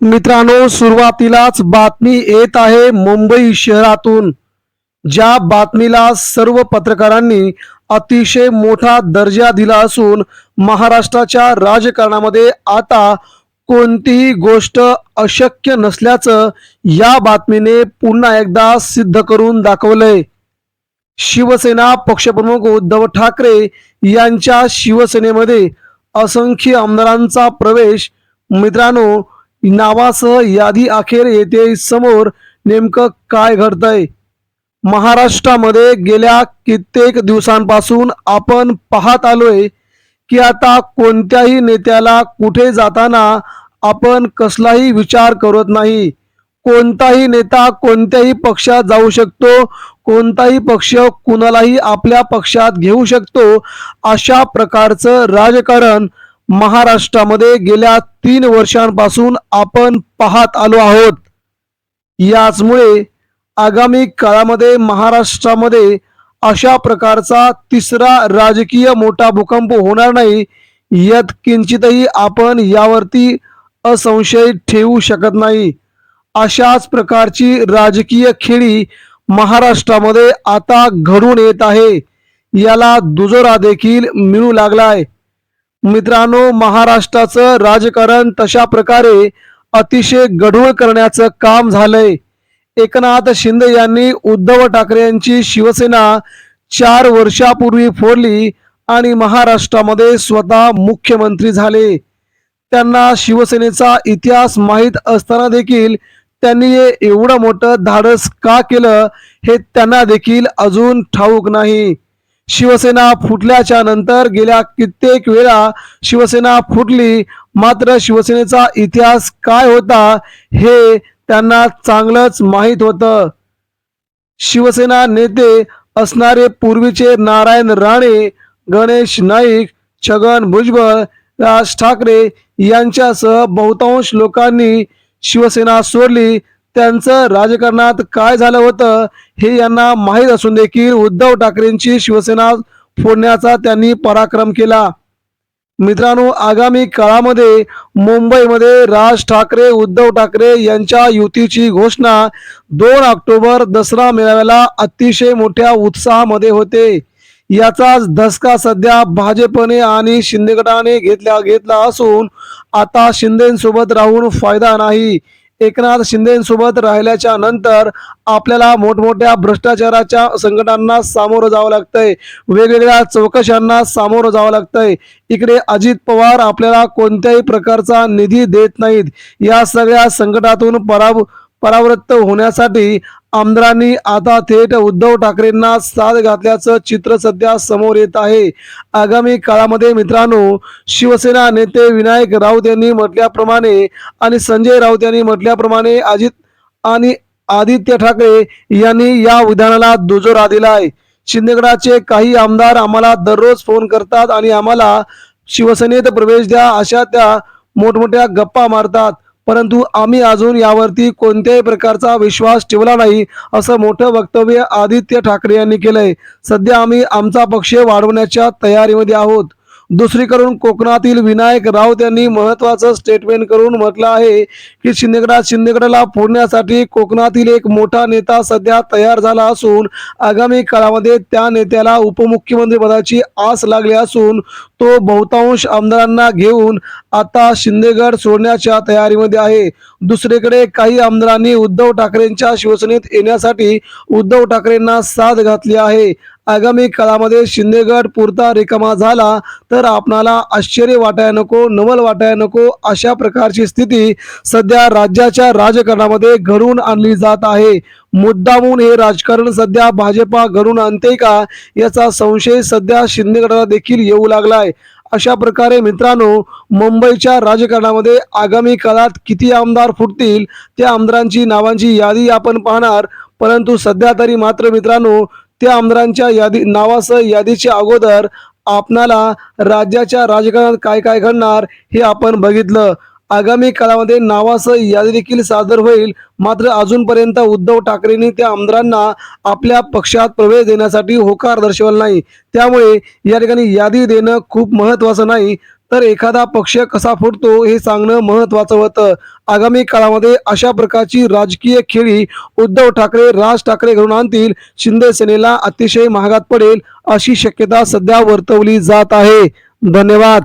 मित्रांनो सुरुवातीलाच बातमी येत आहे मुंबई शहरातून ज्या बातमीला सर्व पत्रकारांनी अतिशय मोठा दर्जा दिला असून महाराष्ट्राच्या राजकारणामध्ये आता कोणतीही गोष्ट अशक्य नसल्याचं या बातमीने पुन्हा एकदा सिद्ध करून दाखवलंय. शिवसेना पक्षप्रमुख उद्धव ठाकरे यांच्या शिवसेनेमध्ये असंख्य आमदारांचा प्रवेश. मित्रांनो नावासह यादी अखेर येते समोर नेमकं काय घडतंय? महाराष्ट्रामध्ये गेल्या कित्येक दिवसांपासून आपण पाहत आलोय की आता कोणत्याही नेत्याला कुठे जाताना आपण कसलाही विचार करत नाही. कोणताही नेता कोणत्याही पक्षात जाऊ शकतो कोणताही पक्ष कुणालाही आपल्या पक्षात घेऊ शकतो अशा प्रकारचं राजकारण महाराष्ट्रामध्ये गेल्या तीन वर्षांपासून आपण पाहत आलो आहोत. याचमुळे आगामी काळामध्ये महाराष्ट्रामध्ये अशा प्रकारचा तिसरा राजकीय मोठा भूकंप होणार नाही यात किंचितही आपण यावरती असंशय ठेवू शकत नाही. अशाच प्रकारची राजकीय खेळी महाराष्ट्रामध्ये आता घडून येत आहे. याला दुजोरा देखील मिळू लागलाय. मित्रांनो महाराष्ट्राचं राजकारण तशा प्रकारे अतिशय गढूळ करण्याचं काम झालंय. एकनाथ शिंदे यांनी उद्धव ठाकरे यांची शिवसेना चार वर्षापूर्वी फोडली आणि महाराष्ट्रामध्ये स्वतः मुख्यमंत्री झाले. त्यांना शिवसेनेचा इतिहास माहीत असताना देखील त्यांनी हे एवढं मोठं धाडस का केलं हे त्यांना देखील अजून ठाऊक नाही. शिवसेना फुटल्याच्या नंतर गेल्या कित्येक वेळा शिवसेना फुटली. मात्र शिवसेनेचा इतिहास काय होता हे त्यांना चांगलंच माहीत होतं. शिवसेना नेते असणारे पूर्वीचे नारायण राणे गणेश नाईक छगन भुजबळ राज ठाकरे यांच्यासह बहुतांश लोकांनी शिवसेना सोडली. त्यांचं राजकारणात काय झालं होतं हे यांना माहीत असून देखील उद्धव ठाकरेंची शिवसेना फोडण्याचा त्यांनी पराक्रम केला. मित्रांनो आगामी काळामध्ये मुंबईमध्ये राज ठाकरे उद्धव ठाकरे यांच्या युतीची घोषणा दोन ऑक्टोबर दसरा मेळाव्याला अतिशय मोठ्या उत्साहामध्ये होते. याचाच धसका सध्या भाजपने आणि शिंदे गटाने घेतला घेतला असून आता शिंदेसोबत राहून फायदा नाही. एकनाथ शिंदेसोबत राहिल्याच्या नंतर आपल्याला मोठमोठ्या भ्रष्टाचाराच्या संकटांना सामोरं जावं लागतंय. वेगवेगळ्या चौकशांना सामोरं जावं लागतंय. इकडे अजित पवार आपल्याला कोणत्याही प्रकारचा निधी देत नाहीत. या सगळ्या संकटातून पराभू परावृत्त होण्यासाठी आमदारांनी आता थेट उद्धव ठाकरेंना साथ घातल्याचं चित्र सध्या समोर येत आहे. आगामी काळामध्ये मित्रांनो शिवसेना नेते विनायक राऊत यांनी म्हटल्याप्रमाणे आणि संजय राऊत यांनी म्हटल्याप्रमाणे अजित आणि आदित्य ठाकरे यांनी या विधानाला दुजोरा दिलाय. शिंदेगडाचे काही आमदार आम्हाला दररोज फोन करतात आणि आम्हाला शिवसेनेत प्रवेश द्या अशा त्या मोठमोठ्या गप्पा मारतात. परंतु आम्ही अजून यावरती कोणत्याही प्रकारचा विश्वास ठेवला नाही असं मोठं वक्तव्य आदित्य ठाकरे यांनी केलंय. सध्या आम्ही आमचा पक्ष वाढवण्याच्या तयारीमध्ये आहोत. दुसरीकडून कोकणातील विनायक राऊत यांनी महत्वाचं स्टेटमेंट करून म्हटलं आहे की शिंदेगडात शिंदेगडाला फोडण्यासाठी कोकणातील एक मोठा नेता सध्या तयार झाला असून आगामी काळामध्ये त्या नेत्याला उपमुख्यमंत्री पदाची आस लागली असून तो बहुतांश आमदारांना घेऊन आता शिंदेगड सोडण्याच्या तयारीमध्ये आहे. दुसरीकडे काही आमदारांनी उद्धव ठाकरेंच्या शिवसेनेत येण्यासाठी उद्धव ठाकरेंना साथ घातली आहे. आगामी काळामध्ये शिंदेगड पुरता रिकामा झाला तर आपणाला आश्चर्य वाटायला नको नवल वाटायला नको अशा प्रकारची स्थिती सध्या राज्याच्या राजकारणामध्ये घडून आणली जात आहे. मुद्दामून हे राजकारण सध्या भाजपा घडून आणते का याचा संशय सध्या शिंदेगडाला देखील येऊ लागलाय. अशा प्रकारे मित्रांनो मुंबईच्या राजकारणामध्ये आगामी काळात किती आमदार फुटतील त्या आमदारांची नावांची यादी आपण पाहणार. परंतु सध्या तरी मात्र मित्रांनो त्या आमदारांच्या यादी नावासह यादीच्या अगोदर आपणाला राज्याच्या राजकारणात काय काय घडणार हे आपण बघितलं. आगामी काळामध्ये नावासह यादी देखील सादर होईल. मात्र अजूनपर्यंत उद्धव ठाकरेंनी त्या आमदारांना आपल्या पक्षात प्रवेश देण्यासाठी होकार दर्शवला नाही. त्यामुळे या ठिकाणी यादी देणं खूप महत्वाचं नाही. तर एखादा पक्ष कसा फुटतो हे सांगणं महत्वाचं होतं. आगामी काळामध्ये अशा प्रकारची राजकीय खेळी उद्धव ठाकरे राज ठाकरे घडून आणतील. शिंदे सेनेला अतिशय महागात पडेल अशी शक्यता सध्या वर्तवली जात आहे. धन्यवाद.